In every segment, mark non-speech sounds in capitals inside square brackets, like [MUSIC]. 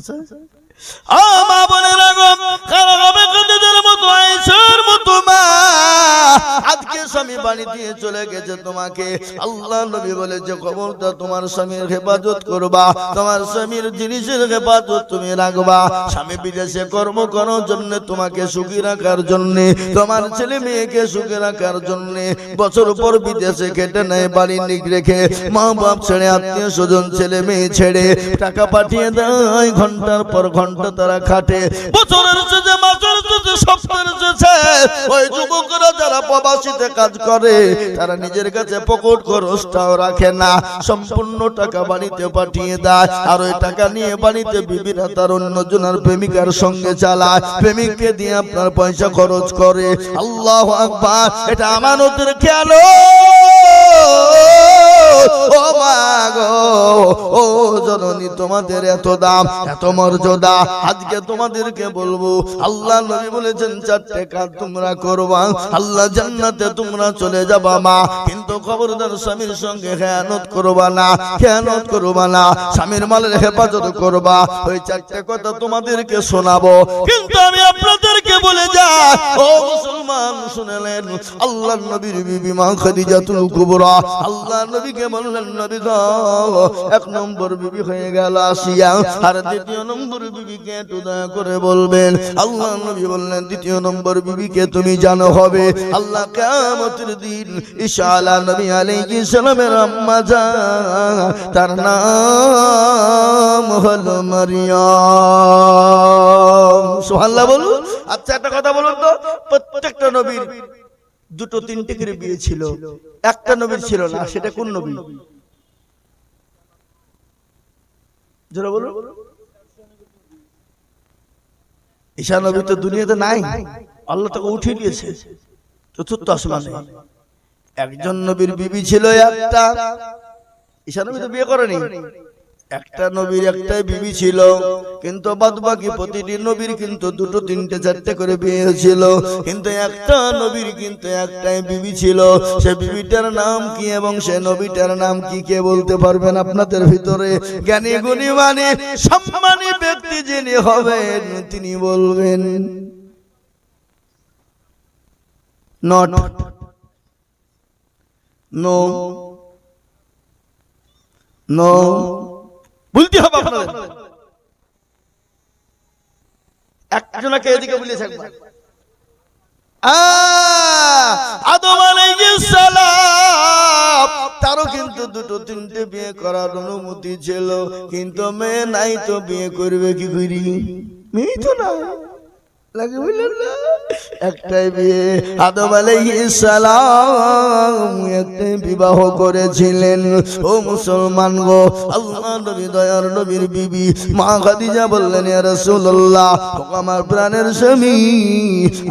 আচ্ছা আ মা বোনেরা গো কারা হবে কাদের মতো মা আজকে স্বামী বাড়ি দিয়ে চলে গেছে তোমাকে। আল্লাহ নবী বলেছে খবরটা তোমার স্বামীর হেফাজত করবা। তোমার স্বামীর জিনিসের হেফাজত তুমি রাখবা। স্বামী বিদেশে কর্ম করার জন্য তোমাকে সুখী রাখার জন্য, তোমার ছেলে মেয়েকে সুখী রাখার জন্য, বছর পর বিদেশে কেটে নেয়, বাড়ি নিক রেখে মা বাপ ছেড়ে, আত্মীয় স্বজন ছেলে মেয়ে ছেড়ে, টাকা পাঠিয়ে দেয়, ঘণ্টার পর ঘণ্টা তারা খাটে। বছরের শেষে, মাসের শেষে, সপ্তাহের শেষে, ওই যুবকরা যারা প্রবাসীতে কাজ করে, তারা নিজের কাছে পকট খরচটাও রাখে না। সম্পূর্ণ টাকা বাড়িতে পাঠিয়ে দেয়, আর ওই টাকা নিয়ে বাড়িতে বিবিরা তার অন্য জনের প্রেমিকার সঙ্গে চালায়। প্রেমিককে দিয়ে আপনার পয়সা খরচ করে। আল্লাহ আকবার, এটা আমানতের খেয়াল। ও গো? ও জননী, তোমাদের এত দাম, এত মর্যাদা, আজকে তোমাদেরকে বলব, আল্লাহ নবী বলেছেন, চারটে কাজ তোমরা করবা, আল্লাহ জান্নাতে তোমরা চলে যাবা মা, কিন্তু খবরদার স্বামীর সঙ্গে খেয়ানত করবা না, খেয়ানত করবা না, স্বামীর মালের হেফাজত করবা, ওই চারটে কথা তোমাদেরকে শোনাবো। কিন্তু আমি আপনাদেরকে বলে যাই, ও মুসলমান, শুনেলেন, আল্লাহ নবীর বিবি মা খাদিজাতুল কুবরা, আল্লাহ নবীকে বললেন, নবী গো এক নম্বর বিবি হয়ে গেল আসিয়া। আর দ্বিতীয় নম্বর বিবিকে দয়া করে বলবেন, আল্লাহ নবী বললেন, দ্বিতীয় নম্বর বিবিকে তুমি জানো হবে। আল্লাহ দিন নবী আম্মা তার নাম হলো মারিয়াম। বলুন। আচ্ছা একটা কথা বলুন তো। প্রত্যেকটা নবীর দুটো তিনটে করে বিয়ে ছিল। একটা নবীর ছিল না, সেটা কোন নবী? জোরে ঈশা নবী তো দুনিয়াতে নাই। আল্লাহ তাকে উঠিয়ে দিয়েছে। চতুর্থ আসমানে। একজন নবীর বিবি ছিল একটা। ঈশা নবী তো বিয়ে করেনি। একটা নবীর একটাই বিবি ছিল, কিন্তু বাদ বাকি প্রতিটি নবীর কিন্তু দুটো, তিনটে, চারটে করে বিয়ে হয়েছিল। কিন্তু একটা নবীর কিন্তু একটাই বিবি ছিল, সে বিবিটার নাম কি এবং সে নবীটার নাম কি কে বলতে পারবেন আপনাদের ভিতরে? জ্ঞানী গুণী মানে সম্মানী ব্যক্তি যিনি হবেন, তিনি বলবেন, নট, নো নো বলতে হবে আপনাদের। এদিকে বলেছে একবার তারও কিন্তু দুটো তিনটে বিয়ে করার অনুমতি ছিল। কিন্তু মেয়ে নাই তো বিয়ে করবে কি করি? মেয়ে তো না লাগে বুঝলেন না। একটাই বিয়ে আদম সালাম একটাই বিবাহ করেছিলেন। ও মুসলমান গো আল্লাহ নবী দয়ার নবীর বিবি। মা খাদিজা বললেন ইয়া রাসূলুল্লাহ আমার প্রাণের স্বামী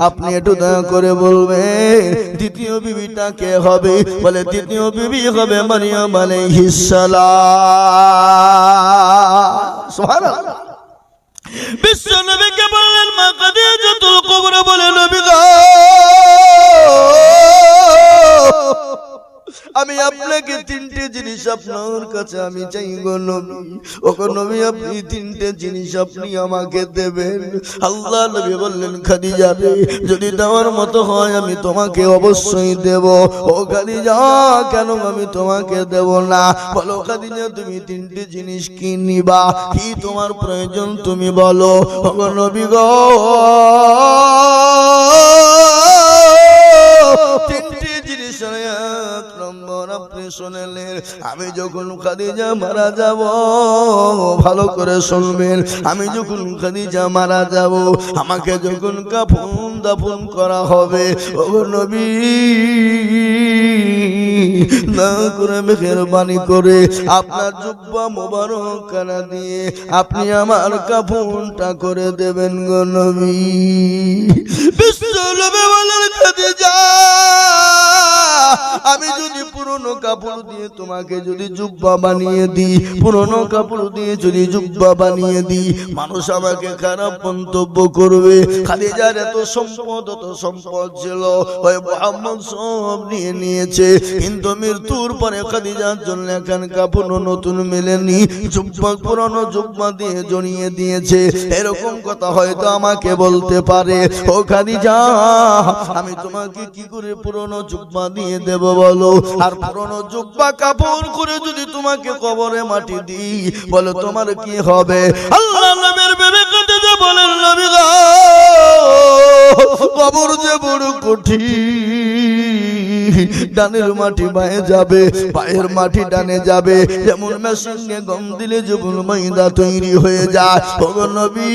আপনি একটু দয়া করে বলবেন দ্বিতীয় বিবিটা কে হবে? বলে দ্বিতীয় বিবি হবে মারিয়াম আলাইহিস সালাম। সুবহানাল্লাহ। বিশ্ব নবীকে মা কাদিজাতুল কুবরা বলে নবী গো জিনিস আপনার কাছে আমি চাই গো নবী, আপনি তিনটে জিনিস আপনি আমাকে দেবেন। আল্লাহ নবী বললেন, খাদিজা রে যদি দেওয়ার মতো হয় আমি তোমাকে অবশ্যই দেব। ও খাদিজা, কেন আমি তোমাকে দেব না? বলো খাদিজা, তুমি তিনটে জিনিস কি নিবা? কি তোমার প্রয়োজন তুমি বলো। ও নবী গো আপনি শুনলেন আমি যখন খাদিজা মারা যাব, ভালো করে শুনবেন, আমি যখন খাদিজা মারা যাব, আমাকে যখন কাফন দাফন করা হবে ও নবী, না করে মেহরবানি করে আপনার জুব্বা মোবারক দিয়ে আপনি আমার কাফনটা করে দেবেন গো নবী। বিশ্ব খাদিজা! আমি যদি পুরনো কাপড় দিয়ে তোমাকে যদি জুব্বা বানিয়ে দিই, পুরনো কাপড় দিয়ে যদি জুব্বা বানিয়ে দিই, মানুষ আমাকে খারাপ মন্তব্য করবে। খাদিজার এত সম্পদ এত সম্পদ ছিল। সব নিয়ে নিয়েছে। কিন্তু মৃত্যুর পরে খাদিজার জন্য এখন কাপড় নতুন মেলেনি। জুব্বা, পুরনো জুব্বা দিয়ে জড়িয়ে দিয়েছে। এরকম কথা হয়তো আমাকে বলতে পারে। ও খাদিজা, আমি তোমাকে কি করে পুরনো জুব্বা দিয়ে দেব বলো। আর পুরনো জুব্বা কাপড় করে যদি তোমাকে কবরে মাটি দিই, বলো তোমার কি হবে? আল্লাহ নবীর বেবে যে বলেন, নবী কবর যে বড় কঠিন। [LAUGHS] ডানের মাটি বায়ে যাবে, পায়ের মাটি ডানে যাবে। যেমন মেশিনে গম দিলে যেমন ময়দা তৈরি হয়ে যায়, ওগো নবী,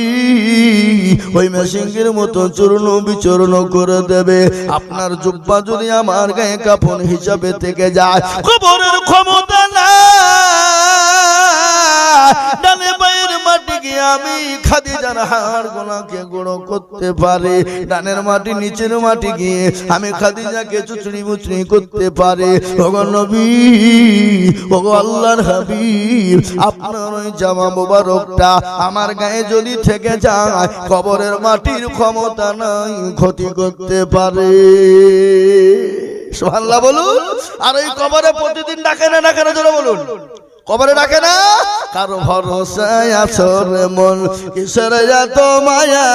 ওই মেশিনের মতো চূর্ণ বিচূর্ণ করে দেবে। আপনার জুব্বা যদি আমার গায়ে কাপড় হিসাবে থেকে যায় খবরের ক্ষমতা না ডানে আমি খাদিজার হাড় গোলাকে গুঁড়ো করতে পারে, ডানের মাটি নিচের মাটি গিয়ে আমি চুচড়ি মুচড়ি করতে পারে। নবী আল্লাহর হাবিব, আপনার ওই জামা মোবারকটা আমার গায়ে যদি থেকে যায়, কবরের মাটির ক্ষমতা নাই, ক্ষতি করতে পারে। বলুন, আর এই কবরে প্রতিদিন ডাকে না ডাকে না বলুন। কবরে ডাকে না? কারও ভরসায় আসর মন, কিসের এত মায়া?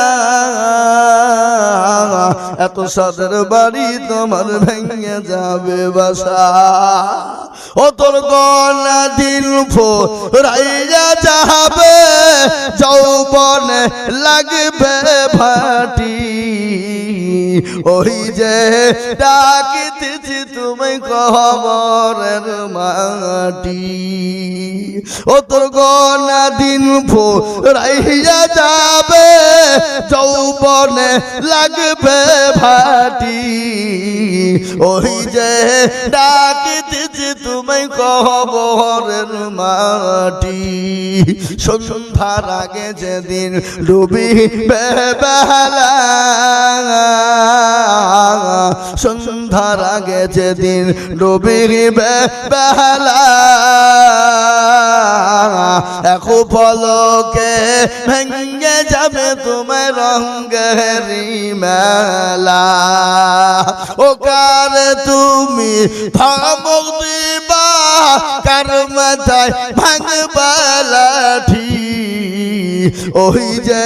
এত সাদের বাড়ি তোমার ভেঙে যাবে বাসা। ও তোর গলা দিল ফো রাইয়া যাবে যৌবনে লাগবে ভাটি। ওই যে ডাকিতেছি তুমি কবরের মাটি। ও তোর গনা দিন ফো রাইয়া যাবে, যৌবনে লাগবে ভাটি। ওই যে ডাকিতেছি তুমি কবরের মাটি। সন্ধ্যার আগে যেদিন ডুবি বেলা সন্ধ্যার আগে যেদিন ডুবি বেলা এখন পলকে ভেঙ্গে যাবে তোমার রঙ্গেরি মেলা। ও কার তুমি ধমক দিবা, কার মাথায় ভাঙবা লাঠি? ওই যে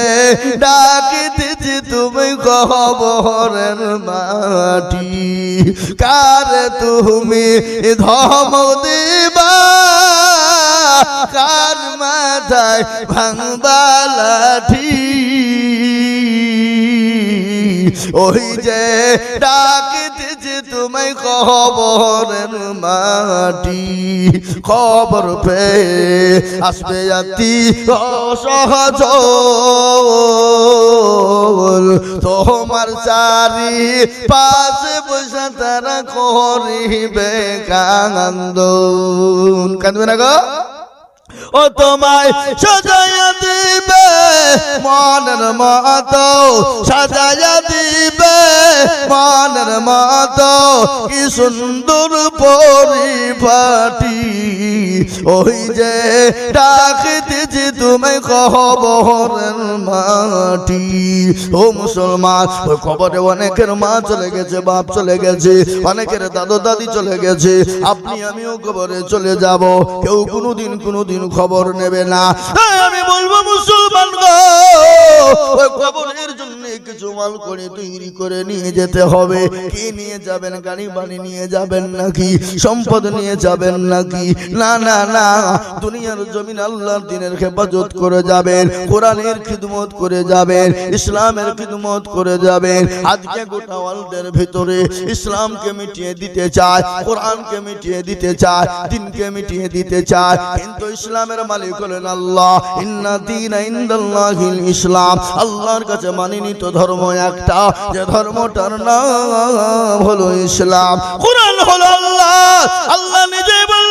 ডাকিতেছি তুমি কবরের মাটি। কার তুমি ধম দিবা? কার মাথায় ভাঙবা লাঠি? ওই যে ডাকিতেছি তুমি খবরের মাটি। খবর পে আসবে জাতি অসহজ। তোমার চারি পাশে বসে তারা করিবে কান্দ কান্দবে না গো? ও তোমায় সাজাইয়া দিবে মনের মতো সাজাইয়া দিবে। মনের মতো কি সুন্দর পরিপাটি। ওই যে ডাকিতেছি, তুমি কবরের মাটি। ও মুসলমান, ওই কবরে অনেকের মা চলে গেছে, বাপ চলে গেছে, অনেকের দাদু দাদি চলে গেছে। আপনি আমিও খবরে চলে যাব। কেউ কোনোদিন কোনোদিন খবর নেবে না। তাই আমি বলব মুসলমান গো, ওই খবরের জন্য কিছু মাল করে তৈরি করে নিয়ে যেতে হবে। কি নিয়ে যাবেন, গাড়ি বাড়ি নিয়ে যাবেন নাকি? সম্পদ নিয়ে যাবেন নাকি? না না না। দুনিয়ার জমিন আল্লাহর দিনের হেফাজত করে যাবেন, কোরআনের খিদমত করে যাবেন, ইসলামের খিদমত করে যাবেন। আজকে গোটা ওয়ার্ল্ডের ভিতরে ইসলামকে মিটিয়ে দিতে চায়, কোরআনকে মিটিয়ে দিতে চায়, দিনকে মিটিয়ে দিতে চায়। কিন্তু ইসলামের মালিক হলেন আল্লাহ। ইসলাম। আল্লাহর কাছে মানিনিত ধর্ম একটা যে ধর্মটার নাম হলো ইসলাম। কোরআন হলো আল্লাহ। আল্লাহ নিজে নাহনু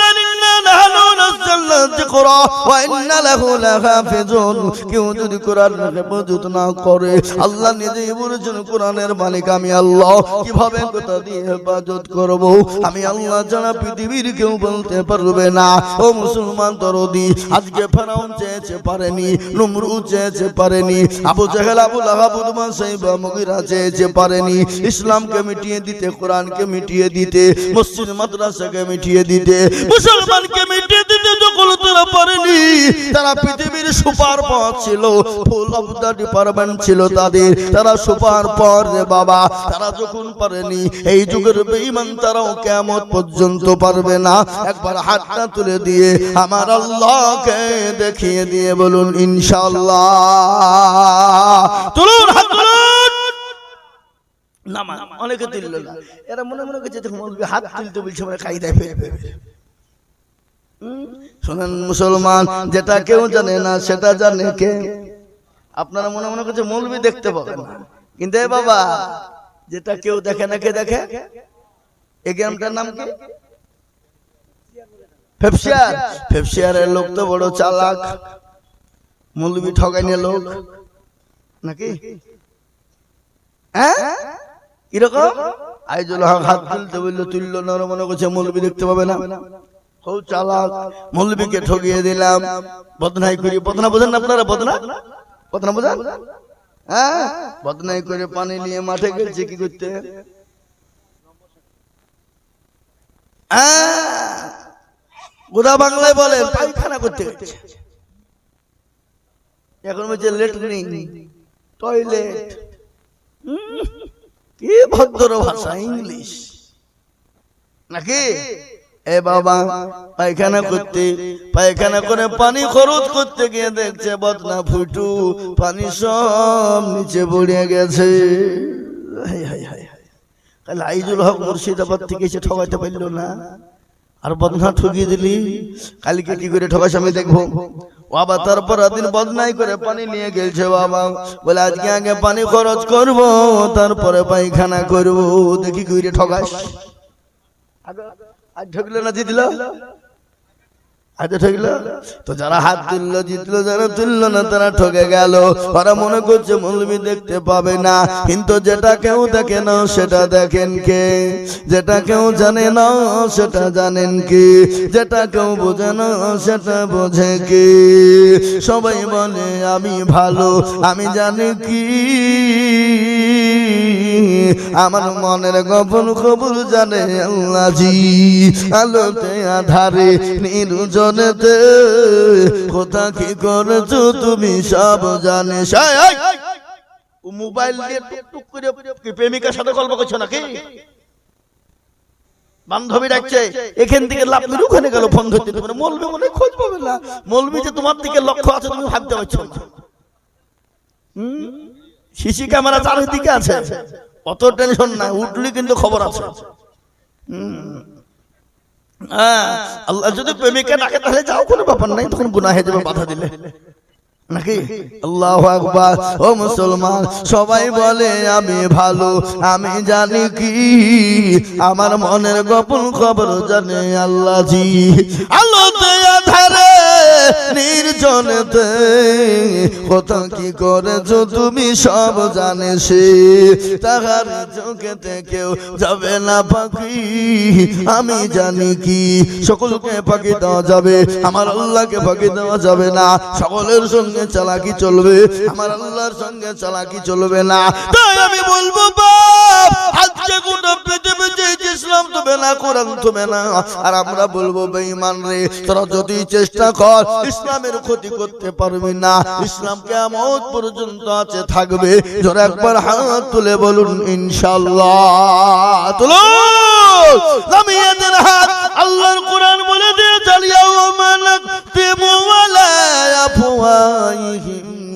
লাহু লাহাফিজুন। কেউ যদি কোরআন চেয়েছে পারেনি মিটিয়ে দিতে, কোরআনকে মিটিয়ে দিতে মিটিয়ে দিতে, মুসলমানকে মিটিয়ে দিতে তারা পারেনি। তারা পৃথিবীর সুপার পথ ছিল। ফুল অফ দ্য ডিপার্টমেন্ট ছিল তাদের। তারা সুপার পর রে বাবা। তারা যখন পারেনি এই যুগের বেঈমান তারাও কেমন পর্যন্ত পারবে না। একবার হাতটা তুলে দিয়ে আমার আল্লাহকে দেখিয়ে দিয়ে বলুন ইনশাআল্লাহ। তুলুন হাত তুলুন। নামা অনেকে তুলল না। এরা মনে মনে করছে হাত তুলতে বলছে মানে কায়দায় ফেলবে শোনেন মুসলমান, যেটা কেউ জানে না, সেটা জানে কে? আপনারা মনে মনে করছে মৌলবি দেখতে পাবেন কিন্তু বাবা, যেটা কেউ দেখে না, কে দেখে? এই গেমটার নাম কি? ফেফসিয়ার ফেফসিয়ারের লোক তো বড় চালাক। মৌলবি ঠগাইনে লোক। নাকি? হ্যাঁ? কীরকম? আইজুল হক হাত তুলতে বলল, তুললো না, ওরা মনে করছে মৌলবি দেখতে পাবে না। মৌলবীকে ঠকিয়ে দিলাম। বদনাই করি বদনা বোঝেন আপনারা? বদনা? বদনা বোঝেন? হ্যাঁ? বদনাই করে পানি নিয়ে মাঠে গেছে কি করতে? হ্যাঁ, গোদা বাংলায় বলে পায়খানা করতে গেছে। এখন বলছে লেটরিন টয়লেট কি ভদ্র ভাষা ইংলিশ। নাকি? এ বাবা, পায়খানা করতে, পায়খানা করে পানি খরচ করতে গিয়ে দেখছে বদনা ফুটু, পানি সব নিচে পড়ে গেছে। তাহলে আইজুল হক মুর্শিদাবাদ থেকে এসে ঠকাইতে পারল না। আর বদনা ঠকিয়ে দিলি, কালকে কি করে ঠকাস আমি দেখব? বাবা তারপর দিন বদনাই করে পানি নিয়ে গেলছে বাবা। বলে, আজকে আগে পানি খরচ করব, তারপরে পায়খানা করব, দেখি কি করে ঠকাস। আজ ঠকলো না জিতল? তো যারা হাত জিতলো, যারা তুললো না, তারা ঠকে গেল। ওরা মনে করছে দেখতে পাবে না। কিন্তু যেটা কেউ সেটা দেখেন কে? যেটা কেউ জানে না, সেটা জানেন কে? যেটা কেউ বোঝে না, সেটা বোঝে কে? সবাই বলে, আমি ভালো, আমি জানি কি। আমার মনের গোপন খবর জানে আল্লাহজি আলোতে, আধারে, নির্জনেতে। কোথা কি করেছ তুমি সব জানে! মোবাইল দিয়ে টুক টুক করে প্রেমিকার সাথে গল্প করছ নাকি? বান্ধবী ডাকছে, এখান থেকে লাভ মেরে ওখানে গেল ফোন ধরতে। পারে মলবি মনে খোঁজ পাবে না। মলবি যে তোমার দিকে লক্ষ্য আছে তুমি ভাবতে পারছ না। হুম? সিসি ক্যামেরা চারিদিকে আছে। অত টেনশন না উঠলি কিন্তু খবর আছে। হ্যাঁ, আল্লাহ যদি প্রেমিকা ডাকে তাহলে যাও কোনো ব্যাপার নাই তখন হয়ে যাবে বাধা দিলে। নাকি? আল্লাহ আকবার। ও মুসলমান সবাই বলে আমি ভালো আমি জানি কি আমার মনের গোপন খবর জানে আল্লাহ জি। আলোতে আধারে নির্জনেতে কত কি করেছ তুমি সব জানে সে। তাহার চোখেতে কেউ যাবে না পাখি। আমি জানি কি, সকলকে পাখি দেওয়া যাবে। আমার আল্লাহকে পাখি দেওয়া যাবে না। সকলের সঙ্গে চালাকি চলবে। আমার আল্লাহর সঙ্গে চালাকি চলবে না। তাই আমি বলব ইসলাম তবে না, কোরআন তবে না। আর আমরা বলব, বেঈমান রে, তোরা যদি চেষ্টা কর ইসলামের ক্ষতি করতে পারবে না। ইসলাম কেমন পর্যন্ত আছে থাকবে। ধর একবার হাত তুলে বলুন ইনশাল্লাহ তুলুন। হাত। আল্লাহর কোরআন বলে দিয়ে চালিয়াও মানাক তেমু ওয়ালা আফওয়াহিম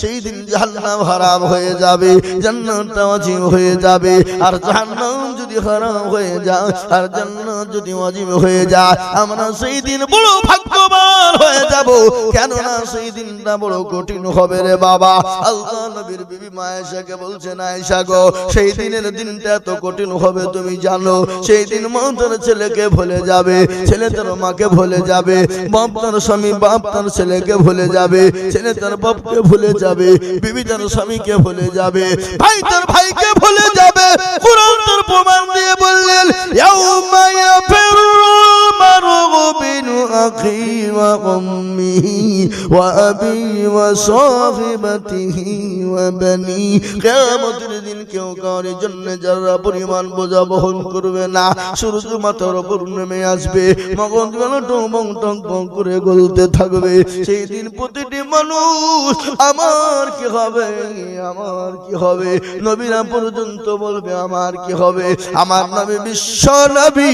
সেই দিন জাহান্নাম হারাম হয়ে যাবে, জান্নাতটা অজীব হয়ে যাবে, আর জাহান্নাম যদি হারাম হয়ে যায়, আর জান্নাত যদি অজীব হয়ে যায়, আমরা সেই দিন বড় ভাগ্যবান হয়ে যাব। কেননা সেই দিনটা বড় কঠিন হবে রে বাবা। আল্লাহ নবীর বিবি মায়েশাকে বলছেন আয়েশা গো, সেই দিনের দিনটা এত কঠিন হবে, তুমি জানো। সেই দিন মা তার ছেলেকে ভুলে যাবে, ছেলে তার মাকে ভুলে যাবে, বাপ তার স্বামী, বাপ তার ছেলেকে ভুলে যাবে, ছেলে তার বাপকে ভুলে যাবে, বিবি তার স্বামীকে ভুলে যাবে, ভাই তার ভাইকে ভুলে যাবে। কোরআন তার প্রমাণ দিয়ে বললেন, ইয়াউমা মিন আখি সাহিবাতিহি ওয়া বানি কিয়ামতের দিন কেউ কারোর জন্য যারা পরিমাণ বোঝা বহন করবে না, সূর্য মাথার উপর নেমে আসবে, মগন গেল টং টং করে গলতে থাকবে। সেই দিন প্রতিটি মানুষ, আমার কি হবে? আমার কি হবে? নবীরা পর্যন্ত বলবে, আমার কি হবে? আমার নবী বিশ্ব নবী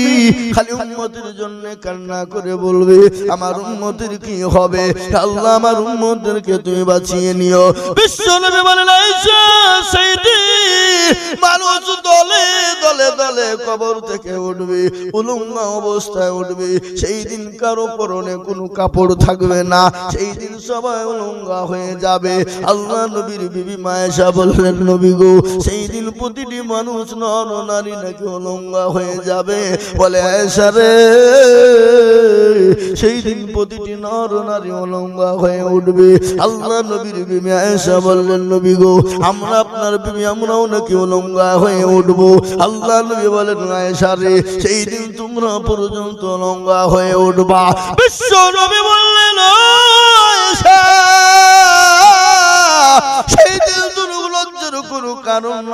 খালি উম্মতের জন্য কান্না করে বলবে, আমার উম্মতের কি হবে? আল্লাহ আমার তুমি বাঁচিয়ে নিও। বিশ্ব নবী বলেন মানুষ দলে দলে দলে কবর থেকে উঠবে উলুঙ্গা অবস্থায় উঠবে। সেই দিন কারও পরনে কোনো কাপড় থাকবে না। সেই দিন সবাই হয়ে যাবে। আল্লাহ নবীর বিবি মায়েশা বললেন, নবী গো, সেই দিন প্রতিটি মানুষ নর নারী নাকি উলুঙ্গা হয়ে যাবে। বলে, আয়েশা রে, সেই দিন প্রতিটি নর নারী উলুঙ্গা হয়ে উঠবে। আল্লাহ নবীর বিবি আয়েশা বললেন, নবী গো, আমরা আপনার বিবি আমরাও নাকি উলঙ্গা হয়ে উঠবো। আল্লাহ নবী বলেন, আয়েশা রে, সেই দিন তোমরা পর্যন্ত লঙ্গা হয়ে উঠবা। বিশ্ব নবী বললেন সেই দিন কোনো কারণ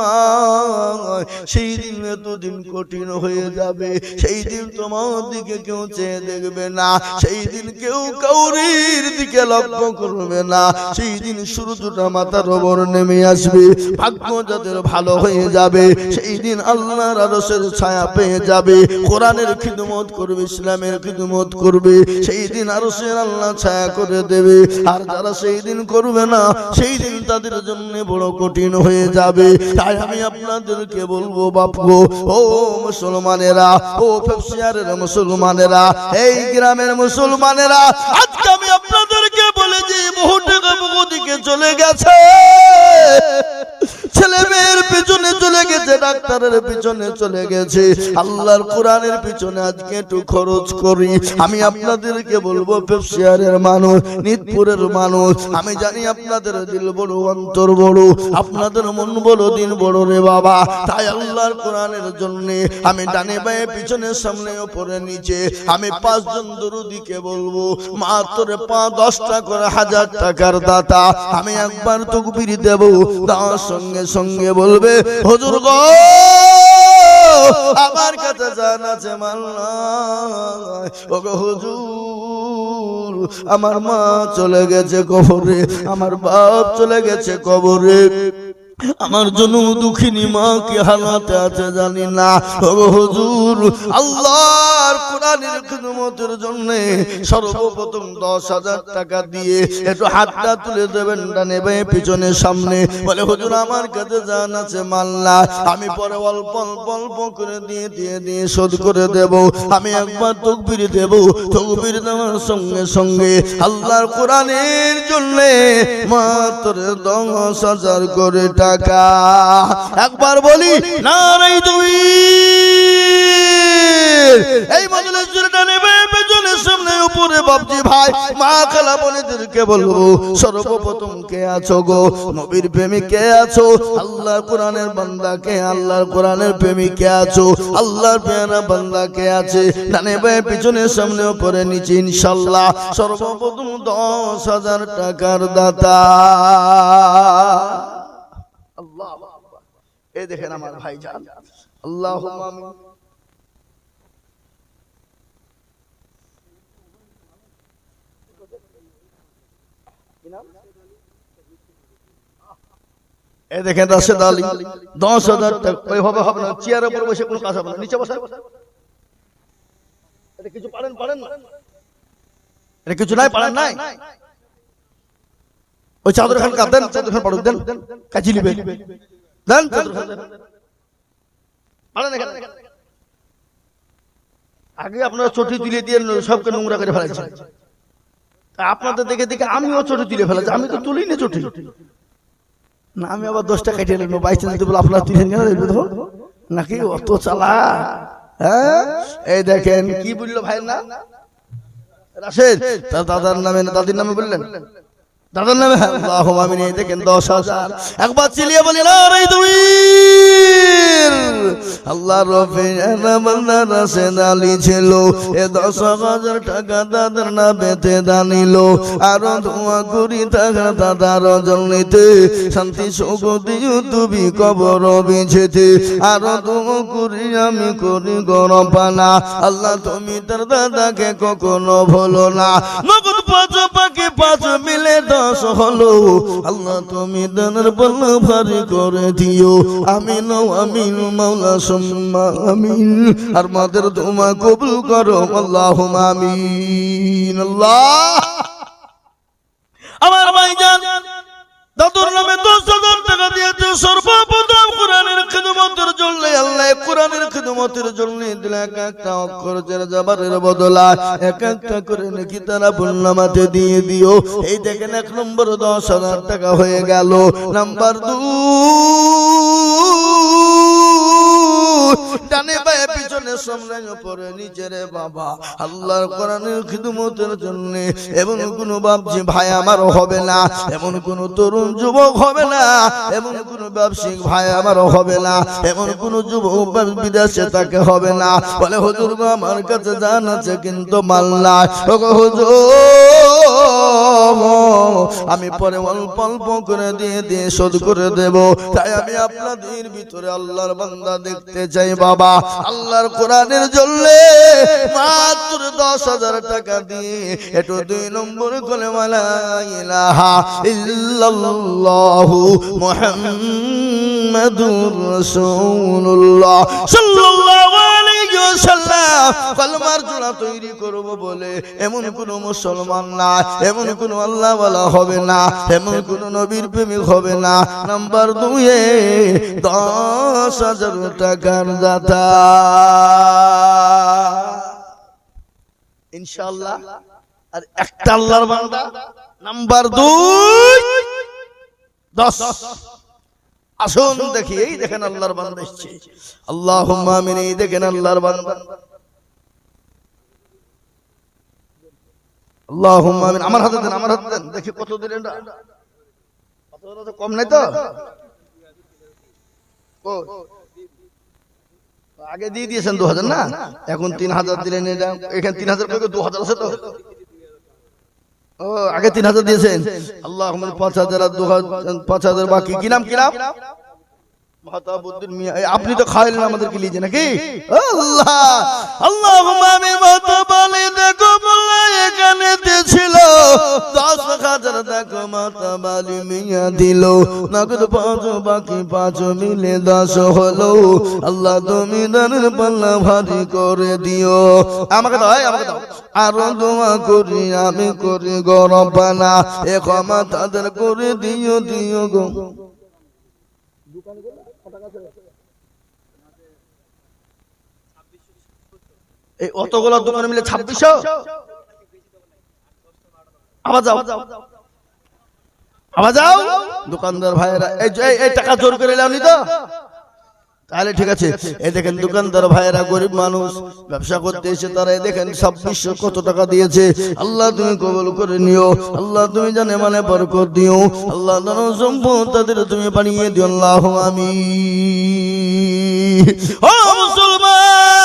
সেই দিন এতদিন কঠিন হয়ে যাবে। সেই দিন তোমার দিকে কেউ চেয়ে দেখবে না। সেই দিন কেউ কাউরির দিকে লক্ষ্য করবে না। সেই দিন সূর্যটা মাথার ওপর নেমে আসবে। ভাগ্য যাদের ভালো হয়ে যাবে, সেই দিন আল্লাহর আরশের ছায়া পেয়ে যাবে। কোরআনের খিদমত করবে, ইসলামের খিদমত করবে। সেই দিন আরশের আল্লাহ ছায়া করে দেবে। আর যারা সেই দিন করবে না, সেই দিন তাদের জন্য বড় কঠিন হয়ে যাবে। তাই আমি আপনাদেরকে বলব বাপগো ও মুসলমানেরা, ও ফেফসিয়ারের মুসলমানেরা, এই গ্রামের মুসলমানেরা, আজকে আমি আপনাদেরকে বলে যে মুহূর্তে টাকা চলে গেছে। ছেলে মেয়ের পিছনে চলে গেছে, ডাক্তারের পিছনে চলে গেছে। আল্লাহর কোরআনের পিছনে আজকে একটু খরচ করি। আমি আপনাদেরকে বলব, পেপসিয়ারের মানুষ, নিতপুরের মানুষ, আমি জানি আপনাদের দিল বড়, অন্তর বড়, আপনাদের মন বড় দিন বড় রে বাবা। তাই আল্লাহর কোরআনের জন্য আমি ডানে বায়ে, পিছনে সামনে, ওপরে নিচে, আমি পাঁচজন দরুদিকে বলব, মাত্র পাঁচ দশটা করে হাজার টাকার দাতা, আমি একবার তকবির দেব, তার সঙ্গে সঙ্গে বলবে, হুজুর গো, আমার কাছে জান আছে মাল্লা ও গো হুজুর, আমার মা চলে গেছে কবরে, আমার বাপ চলে গেছে কবরে। আমার জন্য দুঃখিনী মা কি হালাতে আছে জানি না। হুজুর আল্লাহর কোরআনের খিদমতের জন্য সর্বপ্রথম দশ হাজার টাকা দিয়ে একটু হাতটা তুলে দেবেন ডানে পিছনে সামনে। বলে, হুজুর, আমার কাছে জান আছে মাল্লা। আমি পরে অল্প অল্প অল্প করে দিয়ে দিয়ে দিয়ে শোধ করে দেব। আমি একবার তকবির দেব। তকবির দেওয়ার সঙ্গে সঙ্গে আল্লাহর কোরআনের জন্য মাত্র দশ হাজার করে টাকা। একবার বলি না তুই এই বদলে চুরিটা নেবে, পেছনে সামনে উপরে বাপজি ভাই। মা খালা বোনেদেরকে বলব, সর্বপ্রথম কে আছো গো? নবীর প্রেমিক কে আছো? আল্লাহর কোরআনের বান্দা কে? আল্লাহর কোরআনের প্রেমিক কে আছো? আল্লাহর পেয়ারা বান্দা কে আছে? ডানে বায়ে, পিছনে সামনে, উপরে নিচে ইনশাল্লাহ সর্বপ্রথম দশ হাজার টাকার দাতা। আল্লাহ এই দেখেন আমার ভাইজান। আল্লাহ দেখেন রাশেদ আলী, দশ হাজার ওইভাবে হবে না চেয়ারের উপর বসে কোনো কাজ হবে না, নিচে বসে। কিছু পারেন পারেন না। এটা কিছু নাই, পারেন নাই। ওই চাদর খান কাঁদ দেন, চাদর খান দেন। নিবে দেন, চাদর খান। পারেন আগে আপনারা চটি তুলে দিয়ে সবকে নোংরা করে ফেলাচ্ছেন তা আপনাদের দেখে দেখে আমিও চটি তুলে ফেলাচ্ছি আমি তো তুলি না চটি। না, আমি আবার দশটা কেটে নেব, বাইশ দিতে বলে আপনার তুই কেন দেখবে নাকি অত চালা? হ্যাঁ? এই দেখেন, কি বলল ভাই না রাশেদ, তার দাদার নামে দাদির নামে বললেন? দাদার নামে দেখেন দশ হাজার। একবার চিলিয়ে বলি তুমি আল্লাহ ছিল এ দশ হাজার টাকা দাদার দাদার শান্তি, সুখ দিও তুমি, কবর বিছেতে। আরও ধোঁয়া করি, আমি করি গরম পানা। আল্লাহ তুমি তার দাদাকে কখনো ভুলো না। নগদ পাঁচ পাখি পাঁচ মিলে হলো। আল্লাহ তুমি দানের বল ভারী করে দিও। আমিন আমিন, মাওলা সুম্মা আমিন। আর মাদের তোমা কবুল করো আল্লাহ আমিন। আল্লাহ! আমার ভাইজান দাদুর নামে দশ হাজার টাকা দিয়েছে সর্বপ্রথম কোরআনের খিদমতের জন্য, আল্লাহ কোরআনের খিদমতের জন্য দিলে এক একটা অক্ষর বদলা এক একটা করে নাকি তারা পুণ্যমাতে দিয়ে দিও। এই দেখেন এক নম্বর দশ হাজার টাকা হয়ে গেল। নাম্বার দুই, ডানে পিছনে পরে বাবা। আল্লাহর কোরআনের খিদমতের জন্য এমন কোন বাপজি ভাই আমার হবে না, এমন কোন তরুণ যুবক হবে না, এমন কোন ব্যবসায়িক ভাই আমার হবে না, এমন কোন যুবক বিদেশে তাকে হবে না। বলে হুজুর আমার কাছে জান আছে কিন্তু মাল নাই। হুজুর! আমি পরে অল্প অল্প করে দিয়ে দিয়ে শোধ করে দেব। তাই আমি আপনাদের ভিতরে আল্লাহর বান্দা দেখতে চাই, বাবা। আল্লাহর কোরআনের জন্য মাত্র দশ হাজার টাকা দিয়ে একটু দুই নম্বর করে মালা ইলাহা ইল্লাল্লাহু মুহাম্মাদুর রাসূলুল্লাহ। সাল্লাল্লাহু ওয়াসাল্লাম কলমার জোড়া তৈরি করব বলে এমন কোন মুসলমান না, এমন কোন আল্লাহ বলা হবে না, এমন কোন নবীর প্রেমিক হবে না। নাম্বার দুয়ে দশ হাজার টাকার দাতা। ইনশাআল্লাহ। আর একটা আল্লাহর বান্দা। নাম্বার দুই দশ। আসুন দেখি এই দেখেন আল্লাহর বান্দা এসছে। আল্লাহ আমিন এই দেখেন আল্লাহর বান্দা। আল্লাহ আমিন আমার হাতে দেন আমার হাতে দেন। দেখি কত দিলেন কম নাই তো? ও, আগে দিয়ে দিয়েছেন দু হাজার না? এখন তিন হাজার দিলেন এটা এখানে তিন হাজার দু হাজার আছে তো? ও, আগে তিন হাজার দিয়েছেন। আল্লাহ পাঁচ হাজার আর দু পাঁচ হাজার বাকি। কি নাম আপনি তো খাইলেন আমাদেরকে লিজে নাকি? আল্লাহ আল্লাহ আমি মাতাবালি দেখো বলে ছিল দশ হাজার দেখো মাতাবালি মিয়া দিল। নগদ পাঁচ, বাকি পাঁচ মিলে দশ হলো। আল্লাহ তুমি দানের পাল্লা ভারী করে দিও। আমাকে দাও আমাকে দাও। আরও দোয়া করি, আমি করি গরম পানা। এ ক্ষমা তাদের করে দিও দিও গো। এই অতগুলো দোকানে মিলে ছাব্বিশশো? দোকানদার ভাইয়েরা, এই টাকা জোর করে এলাম তো তাহলে ঠিক আছে। এই দেখেন দোকানদার ভাইয়েরা গরিব মানুষ, ব্যবসা করতে তারা এই দেখেন ছাব্বিশশো কত টাকা দিয়েছে। আল্লাহ তুমি কবল করে নিও। আল্লাহ তুমি জানে মানে বরকত দিও। আল্লাহ সম্পদ তাদের তুমি বানিয়ে দিও। আল্লাহ আমি মুসলমান!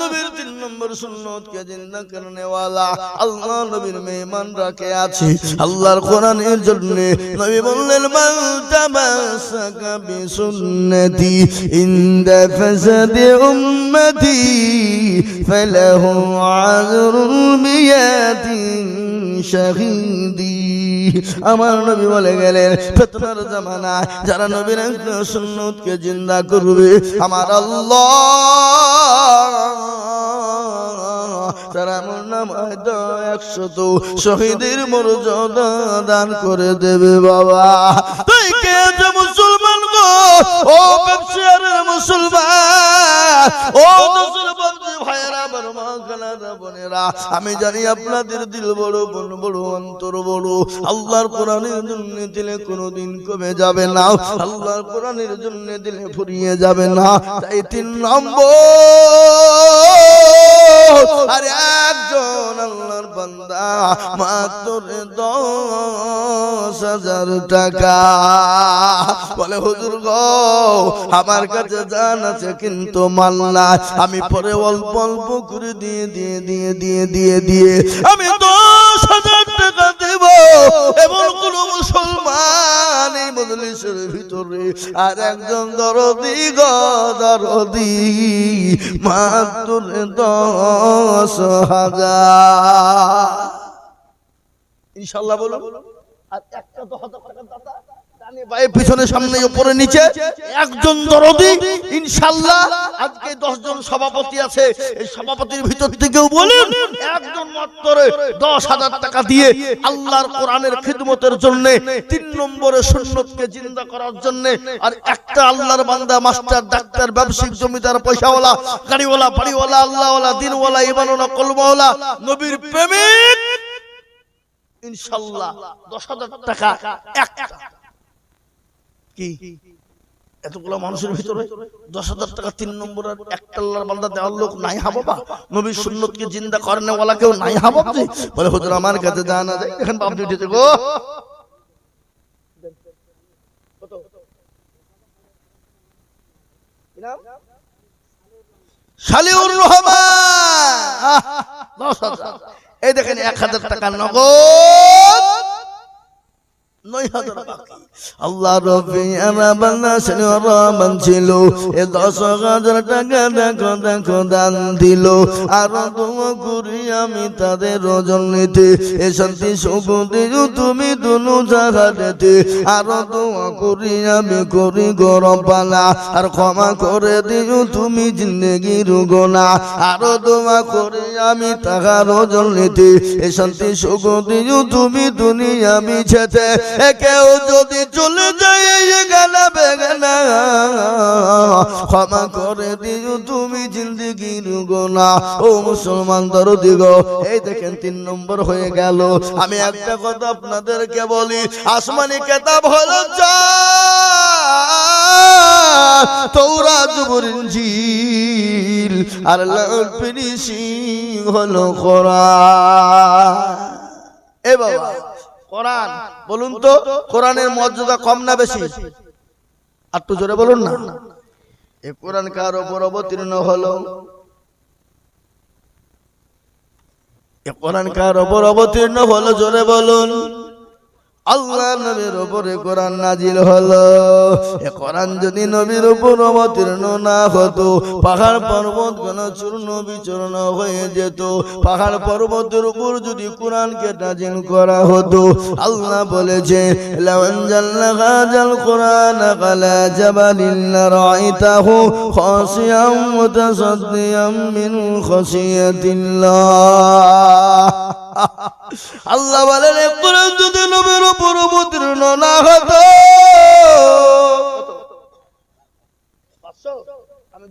নবীর তিন নম্বর সুন্নতকে জিন্দা করনে ওয়ালা আল্লাহ নবীর মেহমান রাখে আছে? আল্লাহর কোরআনের জন্য নবী বললেন, মান তামাসাকা বিসুন্নতি ইনদা ফাসাদি উম্মতি ফালাহু আজরুল মিয়াতিন শাহিদি। আমার নবী বলে গেলেন, ফেতনার জামানা যারা নবীর সুন্নতকে জিন্দা করবে, আমার আল্লাহ। তারা আমার নাম শহীদের মর্যাদা দান করে দেবে বাবা। তুই কে মুসলমান গো? মুসলমান। ও আমি জানি আপনাদের দিল বড় বড় বড় অন্তর বড়। আল্লাহর কোরআনের জন্য দিলে কোনোদিন কমে যাবে না। আল্লাহর কোরআনের জন্য দিলে ফুরিয়ে যাবে না। তাই তিন নম্বর আর একজন আল্লাহর বান্দা মাত্র দশ হাজার টাকা। বলে হুজুর গো আমার কাছে জান আছে কিন্তু মাল আমি পরে অল্প অল্প করে দিয়ে দিয়ে দিয়ে দিয়ে দিয়ে দিয়ে আমি দশ হাজার টাকা দেব এমন কোন মুসলমান এই মজলিসের ভিতরে। আর একজন দরদি গো দরদি মাত্র দশ হাজার। ইনশাল্লাহ বলো আর একটা তো হাজার টাকা দাদা ডানে বায়ে পিছনে, সামনে নিচে একজন আজকে দশ জন সভাপতি আছে। এই সভাপতির ভিতর দশ হাজার টাকা দিয়ে আল্লাহর কোরআনের জন্য, তিন নম্বরে করার আর একটা আল্লাহর বান্দা, মাস্টার, ডাক্তার ব্যবসায়িক জমিদার, পয়সাওয়ালা, গাড়িওয়ালা, বাড়িওয়ালা, আল্লাহওয়ালা, দিনওয়ালা, ইমানওয়ালা নবীর প্রেমিক, ইনশাল্লাহ দশ হাজার টাকা কি? এতগুলো মানুষের ভিতরে দশ হাজার টাকা তিন নম্বরের একটা বান্দা দেওয়ার লোক নাই হা বাবা? নবীর সুন্নতকে জিন্দা করেন ওয়ালা কেউ নাই হা বাবা? বলে, হুজুর, আমার কাছে জানা যায় দেখেন বাপ উঠেছে গো। শালিউর রহমান। এই দেখেন এক হাজার টাকা নগদ। আল্লাহ রবি আমার বান্দা ছিল ছিল। এ দশ হাজার টাকা দেখো দেখো দান দিল। আর তোমা করি আমি তাদের ওজন নিতে। এ শান্তি সুখ তুমি দুনু জাগাতে আর তোমা করি আমি করি গরম পালা আর ক্ষমা করে দিও তুমি জিন্দগির গোনা আর তোমা করে আমি তাহার ওজন নিতে। এ শান্তি সুখ দিও তুমি দুনিয়া মিছেতে। এ কেউ যদি চলে যায় গানা বেগানা, ক্ষমা করে দিও তুমি জিন্দগির গোনা ও মুসলমান দরদি গো, এই দেখেন তিন নম্বর হয়ে গেল। আমি একটা কথা আপনাদেরকে বলি, আসমানি কেতাব হলো তোরা জুবুর ইনজিল, আর লাল হলো কোরআন এ কোরআন। বলুন তো কোরআনের মর্যাদা কম না বেশি? আর একটু জোরে বলুন না। এ কোরআন কার ওপর অবতীর্ণ হলো। এ কোরআন কার ওপর অবতীর্ণ হলো জোরে বলুন। আল্লাহ নবীর উপরে কোরআন নাজিল হলো। এ কোরআন যদি নবীর উপর অবতীর্ণ না হতো পাহাড় পর্বত কোন চূর্ণ বিচূর্ণ হয়ে যেত পাহাড় পর্বতের উপর যদি কোরআনকে নাজিল করা হতো আল্লাহ বলেছে লাউ আনজালনা হাযাল কোরআন আলা জাবালিন লারাইতাহু খাশিয়াম মুতাসাদ্দিয়াম মিন খাশিয়াতিল্লাহ [LAUGHS] আল্লাহ বলেন যদি নবীর উপর অবতীর্ণ না হতো। আমি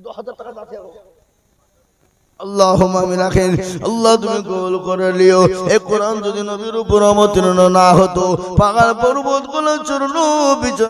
আল্লাহ তুমি না হতো পাহাড় পর্বতগুলো চূর্ণ বিচূর্ণ